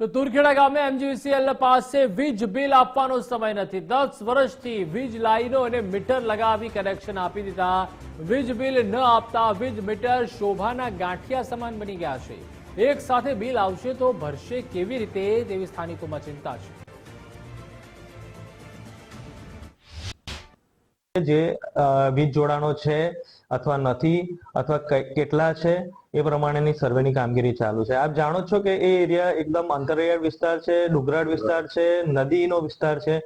તો તુરખેડા ગામે એમજીવીસીએલ પાસે વીજ બિલ આપવાનો સમય નથી. દસ વર્ષથી વીજ લાઈનો અને મીટર લગાવી કનેક્શન આપી દીધા. વીજ બિલ ન આપતા વીજ મીટર શોભાના ગાંઠિયા સમાન બની ગયા છે. એક સાથે બિલ આવશે તો ભરશે કેવી રીતે તેવી સ્થાનિકોમાં ચિંતા છે. જે વીજ જોડાણો છે અથવા નથી, અથવા કેટલા છે, એ પ્રમાણેની સર્વેની કામગીરી ચાલુ છે. આપ જાણો છો કે એ એરિયા એકદમ અંતરિયાળ વિસ્તાર છે, ડુંગરાળ વિસ્તાર છે, નદીનો વિસ્તાર છે.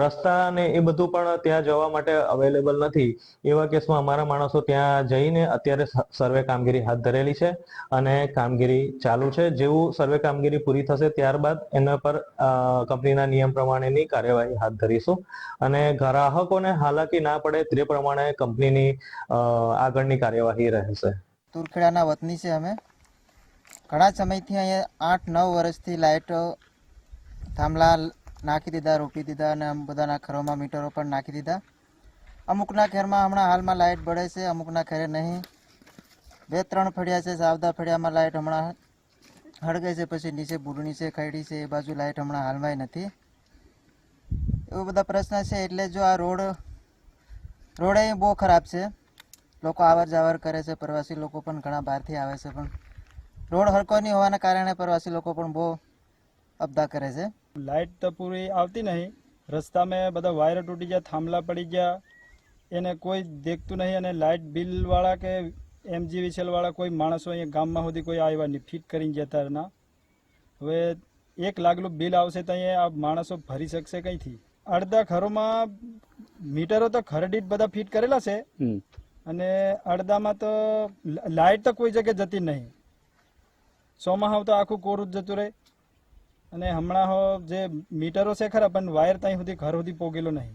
રસ્તા ને એ બધું પણ ત્યાં જવા માટે અવેલેબલ નથી. એવા કેસમાં અમારા માણસો ત્યાં જઈને અત્યારે સર્વે કામગીરી હાથ ધરેલી છે અને કામગીરી ચાલુ છે. જેવું સર્વે કામગીરી પૂરી થશે ત્યારબાદ એના પર કંપનીના નિયમ પ્રમાણેની કાર્યવાહી હાથ ધરીશું. અને ગ્રાહકોને હાલાકી ના પડે તે પ્રમાણે કંપનીની આગળની કાર્યવાહી રહેશે. તુરખેડાના વતની છે અમે. ઘણા સમયથી અહીંયા આઠ, નવ વર્ષથી લાઇટ થાંભલા નાખી દીધા, રોપી દીધા અને બધાના ઘરોમાં મીટરો પણ નાખી દીધા. અમુકના ઘરમાં હમણાં હાલમાં લાઇટ બળે છે, અમુકના ઘરે નહીં. બે, ત્રણ ફળિયા છે સાવદા ફળિયામાં લાઇટ હમણાં હળગે છે, પછી નીચે બુરણી છે ખૈડી છે, એ બાજુ લાઇટ હમણાં હાલમાં નથી. એવો બધા પ્રશ્ન છે, એટલે જો આ રોડ, રોડે બહુ ખરાબ છે. લોકો આવર જાવર કરે છે પ્રવાસી લોકો પણ ઘણા બહારથી આવે છે પણ રોડ હરકો નહીં હોવાના કારણે પ્રવાસી લોકો પણ બહુ અપદા કરે છે. લાઇટ તો પૂરી આવતી નહીં. રસ્તામાં બધા વાયર તૂટી ગયા થાંભલા પડી ગયા. એને કોઈ દેખતું નહીં અને લાઇટ બિલવાળા કે એમજી વાળા કોઈ માણસો અહીંયા ગામમાં સુધી કોઈ આવ્યા નહીં. ફિટ કરીને જતા ના હવે એક લાગલું બિલ આવશે તો અહીંયા આ માણસો ભરી શકશે કંઈથી? અડધા ઘરોમાં મીટરો તો ખરડી બધા ફિટ કરેલા છે. અને અડદામાં તો લાઇટ તો કોઈ જગ્યાએ જતી નહીં. હોવ તો આખું કોરું જ જતું રહે. અને હમણાં હો જે મીટરો છે ખરા, પણ વાયર ત્યાં સુધી ઘર સુધી પોગેલો નહીં.